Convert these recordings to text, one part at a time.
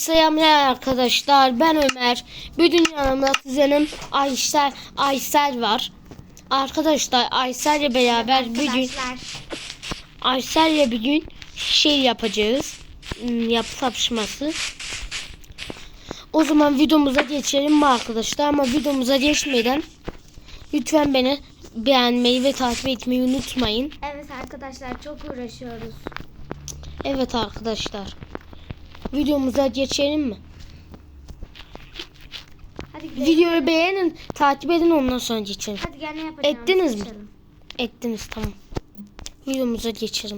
Selamlar arkadaşlar. Ben Ömer. Bugün yanımda kuzenim Aysel Aysel var. Arkadaşlar Aysel'le beraber bugün Arkadaşlar Aysel'le bugün şey yapacağız. Hmm, Yapı kapışması. O zaman videomuza geçelim mi arkadaşlar? Ama videomuza geçmeden lütfen beni beğenmeyi ve takip etmeyi unutmayın. evet arkadaşlar çok uğraşıyoruz. Evet arkadaşlar. Videomuza geçelim mi? Hadi gidelim. Videoyu beğenin, takip edin ondan sonra geçelim. Hadi gel ne yapacağımızı Ettiniz mi? seçelim. Ettiniz tamam. Videomuza geçelim.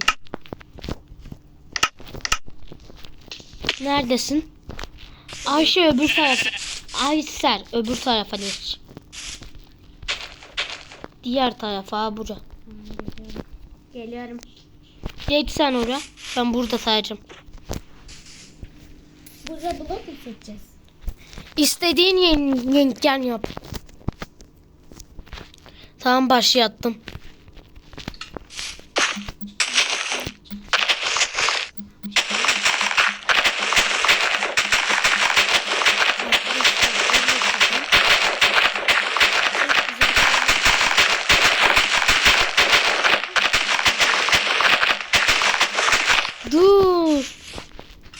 Neredesin? Ayşe öbür tarafa. Aysel öbür tarafa geç. Diğer tarafa ha, bura. Geliyorum. Geç sen oraya. Ben burada sayacağım. Burada blok mu seçeceğiz? İstediğin yen- yengen yap. Tamam başlattım.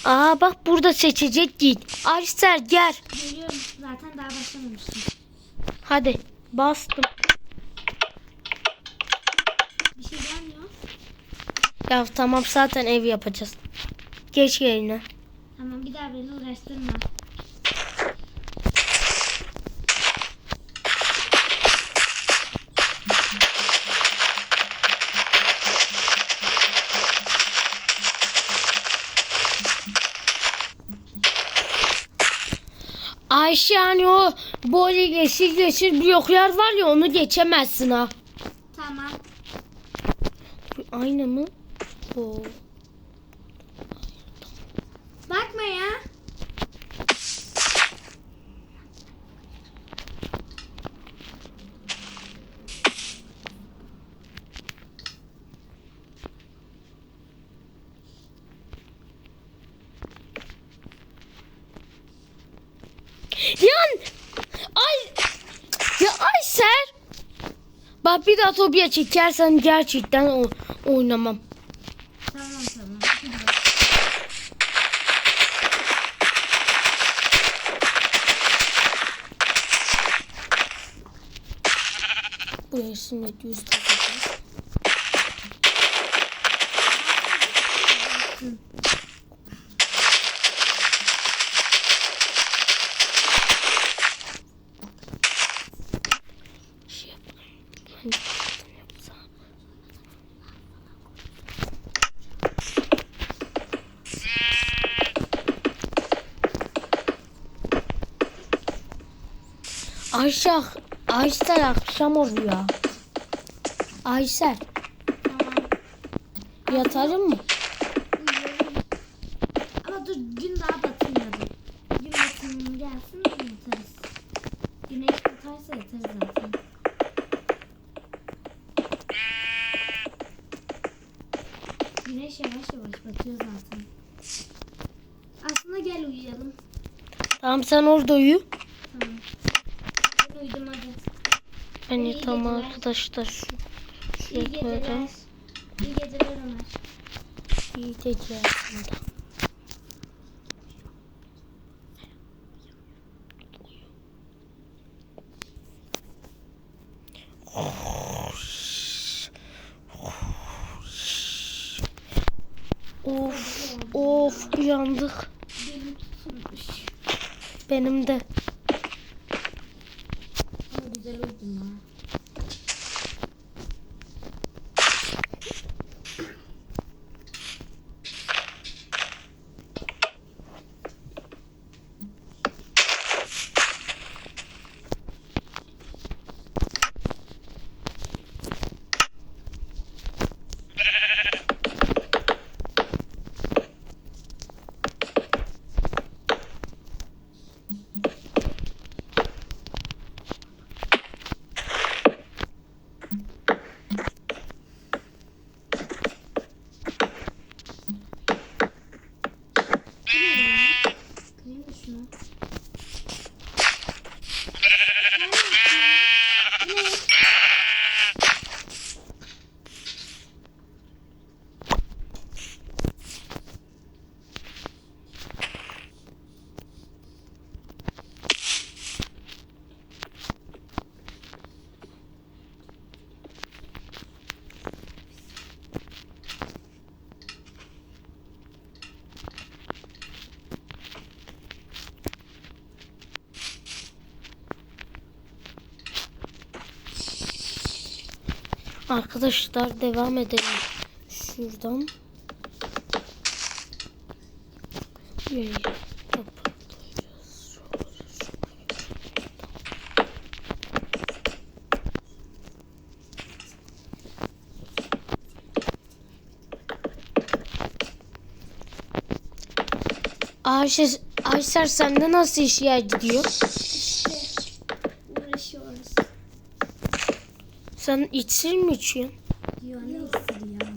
Aa bak burada seçecek git. Aysel gel. Geliyorum. Zaten daha başlamamıştım. Hadi bastım. Bir şey gelmiyor. Ya tamam zaten ev yapacağız. Geç yerine. Tamam bir daha beni uğraştırma. Ayşe hani o böyle yeşil yeşil bloklar var ya onu geçemezsin ha. Tamam. Aynı mı? Oo. Bakma ya. Yan! Ay! Ya Aysel! Bir daha Tobia çekersen gerçekten oynamam. Tamam tamam. Buraya şimdi düz takacağız. Ayşe, Aysel akşam oluyor. Aysel Tamam. yatarım mı? Uyuyorum. Ama dur gün daha batmıyordu. Gün batımı gelsin yatarız. Güneş batarsa yatarız zaten. Güneş yavaş yavaş batıyor zaten. Aslında gel uyuyalım. Tamam sen orada uyu. Tamam. Ben uyudum hadi. Ben İyi yatağım geceler. Arkadaşlar. Şu, İyi koyalım. İyi geceler Ömer. İyi geceler. Of of uyandık. Benim de. Arkadaşlar devam edelim. Şuradan. Kapatacağız. Ayşe, Ayşer sende nasıl işler gidiyor? İşte uğraşıyoruz. Sen içsir mi içiyorsun? Diyor ne istiyor ya.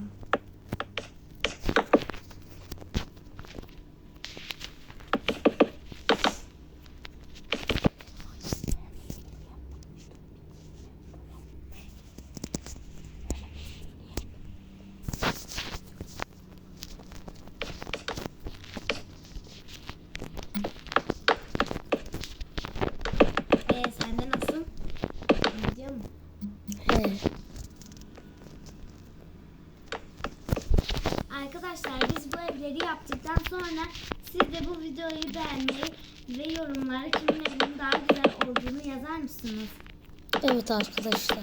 Ee sende nasıl? Gidiyor mu? He. Arkadaşlar biz bu evleri yaptıktan sonra siz de bu videoyu beğenmeyi ve yorumlara kimin evinin daha güzel olduğunu yazar mısınız? Evet arkadaşlar.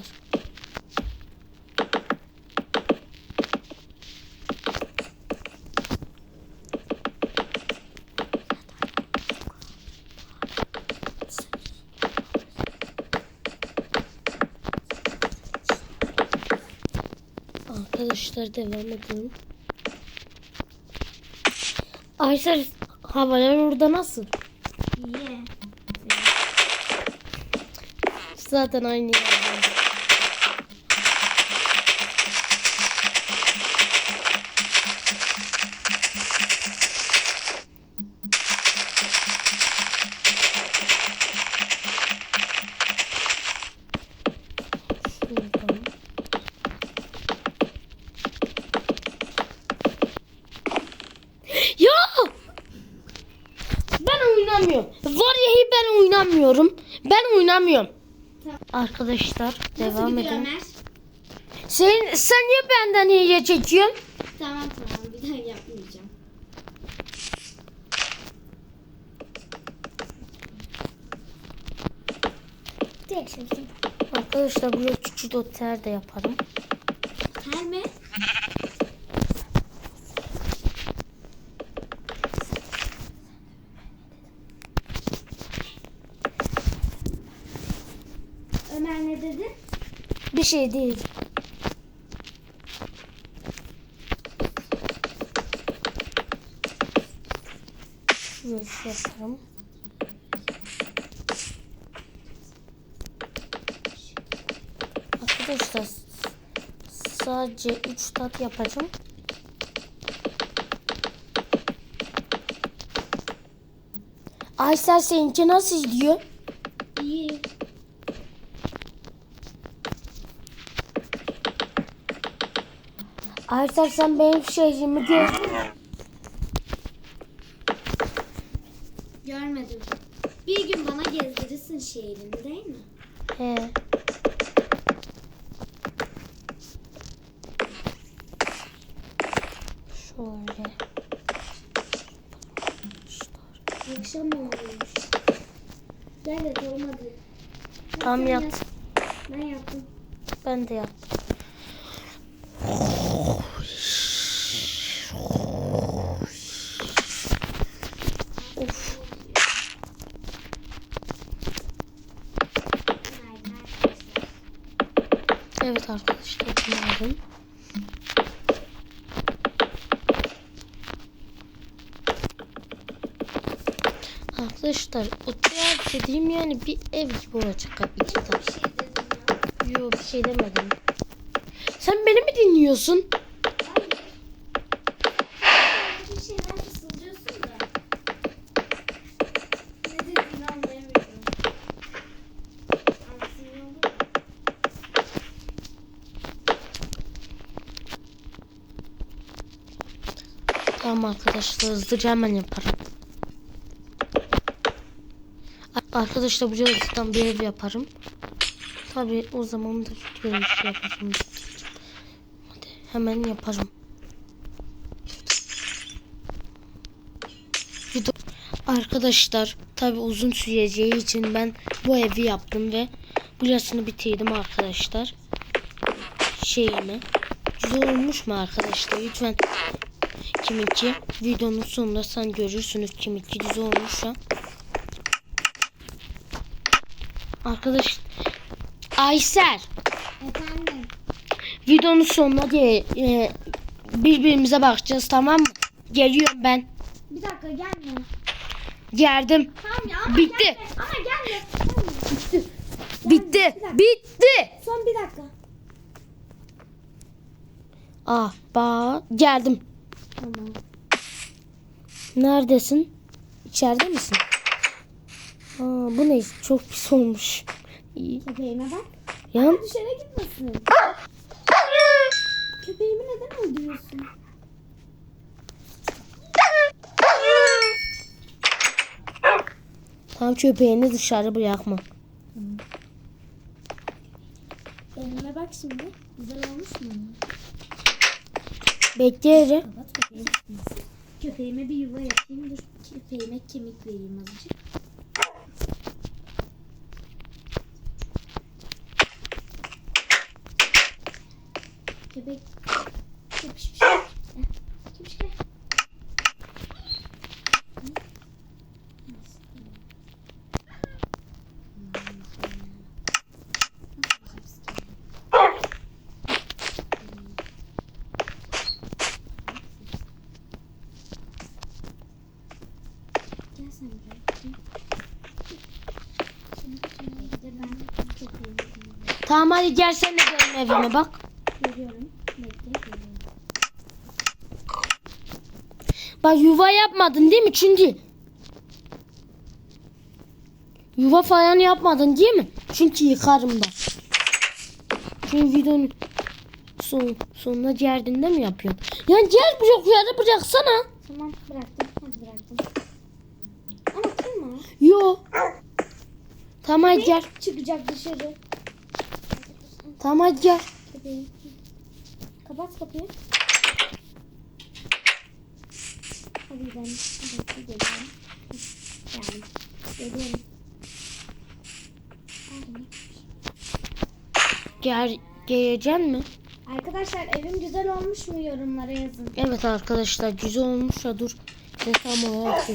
Arkadaşlar devam edelim. Ayşe havalar orada nasıl? İyi. Zaten aynı yerde. Vallahi ben oynamıyorum. Ben oynamıyorum. Tamam. Arkadaşlar Nasıl devam. Ömer? Sen sen niye benden iyice çekiyorsun? Tamam tamam bir daha yapmayacağım. Arkadaşlar buraya küçük otel de yaparım. Her mi? Ömer ne dedi? Bir şey değil. Yaparım. Arkadaşlar sadece 3 tat yapacağım. Aysel seninki nasıl gidiyor? İyi. Sen benim şehrimi mü? Görmedim. Bir gün bana gezdirirsin şehrini değil mi? He. Şöyle. Akşam olmuş. Evet olmadı. Tam yat. Ben yaptım. Ben de yaptım. Of. Evet arkadaşlar bunu aldım. Arkadaşlar otel dediğim yani bir ev gibi olacak. Bir şey dedim ya. Yok bir şey demedim. Sen beni mi dinliyorsun? Tamam arkadaşlar hızlıca hemen yaparım. Arkadaşlar buraya cidden bir ev yaparım. Tabi o zaman da video işi yaparım. Hadi hemen yaparım. Arkadaşlar tabi uzun süreceği için ben bu evi yaptım ve burasını bitirdim arkadaşlar. şeyimi. Güzel olmuş mu arkadaşlar? Lütfen kiminki videonun sonunda sen görürsünüz kiminki güzel olmuşsa. Arkadaş Aysel Efendim. videonun sonuna diye e, birbirimize bakacağız tamam mı? Geliyorum ben. Bir dakika gelme. Geldim. Tamam ya ama Bitti. gelme. Ama gelme. Bitti. Bir dakika. Bitti. Son bir dakika. Ah, ba geldim. Tamam. Neredesin? İçeride misin? Aa, bu ne? Çok pis olmuş. İyi. Köpeğime bak. Yan. Dışarı gitmesin. Köpeğimi neden öldürüyorsun? Tam köpeğini dışarı bırakma. Elime bak şimdi. Güzel olmuş mu? Bekleyelim. Kapat köpeğimi. Köpeğime bir yuva yapayım. Dur köpeğime kemik vereyim azıcık. Tamam hadi gel sen de benim evime bak. Bak yuva yapmadın değil mi çünkü? Yuva falan yapmadın değil mi? Çünkü yıkarım da. Çünkü videonun son, sonuna geldiğinde mi yapıyorsun? Ya gel blokları bıraksana. Tamam bıraktım. Hadi bıraktım. Yo. Tamam hadi gel. Çıkacak dışarı. Tamam hadi gel. Köpeğim. Kapat kapıyı. Hadi gidelim. Hadi. Geldim. Geliyorum. Hadi. Gel geleceksin mi? Arkadaşlar evim güzel olmuş mu yorumlara yazın. Evet arkadaşlar güzel olmuş ya dur. Ne tam olarak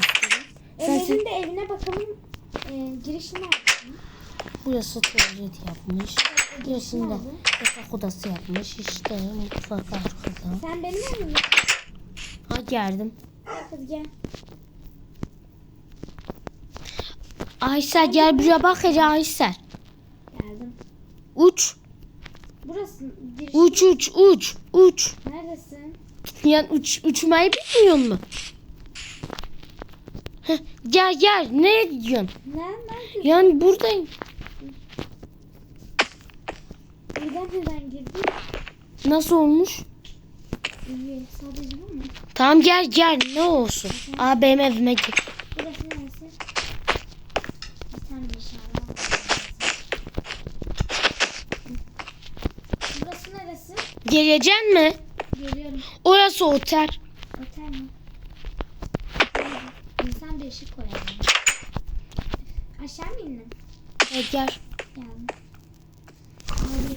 Evin de evine bakalım. Ee, girişini yapalım. Burası tuvalet yapmış. Burasında yatak odası yapmış. İşte mutfak arkada. Sen benim evime mi? Ha geldim. Hadi gel. Aysel gel buraya bak hele Aysel. Geldim. Uç. Burası giriş. Uç uç uç uç. Neredesin? Yani uç, uçmayı bilmiyor mu? Heh, gel gel. Nereye gidiyorsun? Nereden? Yani buradayım. Buradan neden girdin? Nasıl olmuş? İyi. Sadece bu mu? Tamam gel gel. Ne olsun? Aa benim evime gel. Burası neresi? Bir tane dışarı var. Burası neresi? Geleceksin mi? Geliyorum. Orası. Otel mi? Işık koyalım. Aşağı mı indin? E, gel. Geldim.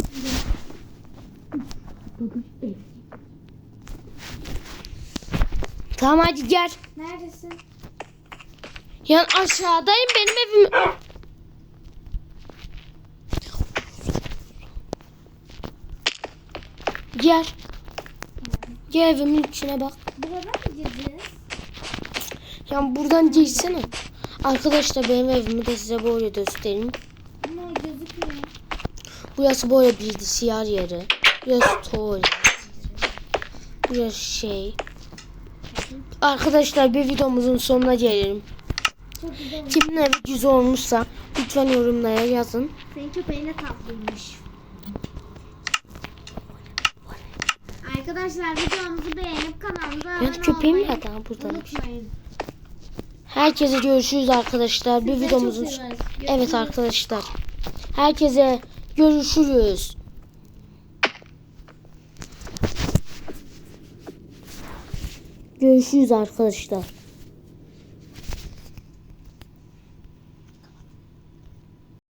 Tamam hadi gel. Neredesin? Yani aşağıdayım benim evim. Gel. Gel evimin içine bak. Buradan mı gireceğiz? Yani buradan girsene. Arkadaşlar benim evimi de size böyle göstereyim. Ama gözükmüyor. Burası böyle bilgisayar yeri. Burası tuvalet. Burası şey. Arkadaşlar bir videomuzun sonuna gelelim. Kimin evi güzel olmuşsa lütfen yorumlara yazın. Senin köpeğin de tatlıymış. Arkadaşlar videomuzu beğenip kanalımıza abone köpeğim olmayı burada. unutmayın. Herkese görüşürüz arkadaşlar. Bir videomuzun. Evet arkadaşlar. Herkese görüşürüz. Görüşürüz arkadaşlar.